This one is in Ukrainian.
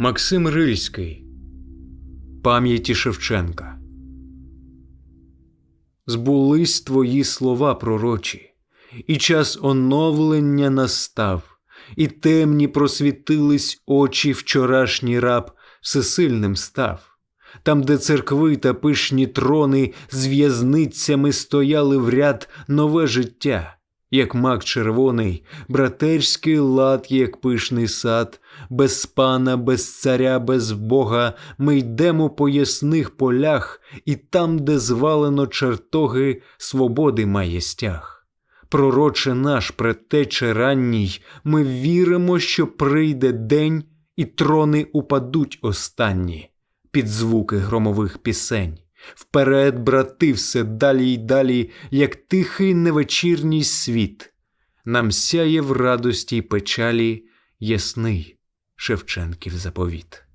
Максим Рильський Пам'яті Шевченка. Збулись твої слова пророчі, і час оновлення настав, і темні просвітились очі вчорашній раб всесильним став. Там, де церкви та пишні трони з в'язницями стояли в ряд нове життя, як мак червоний, братерський лад, як пишний сад, без пана, без царя, без Бога, ми йдемо по ясних полях, і там, де звалено чертоги, свободи має стяг. Пророче наш предтече ранній, ми віримо, що прийде день, і трони упадуть останні під звуки громових пісень. Вперед, брати, все далі й далі, як тихий невечірній світ, нам сяє в радості й печалі ясний Шевченків заповіт.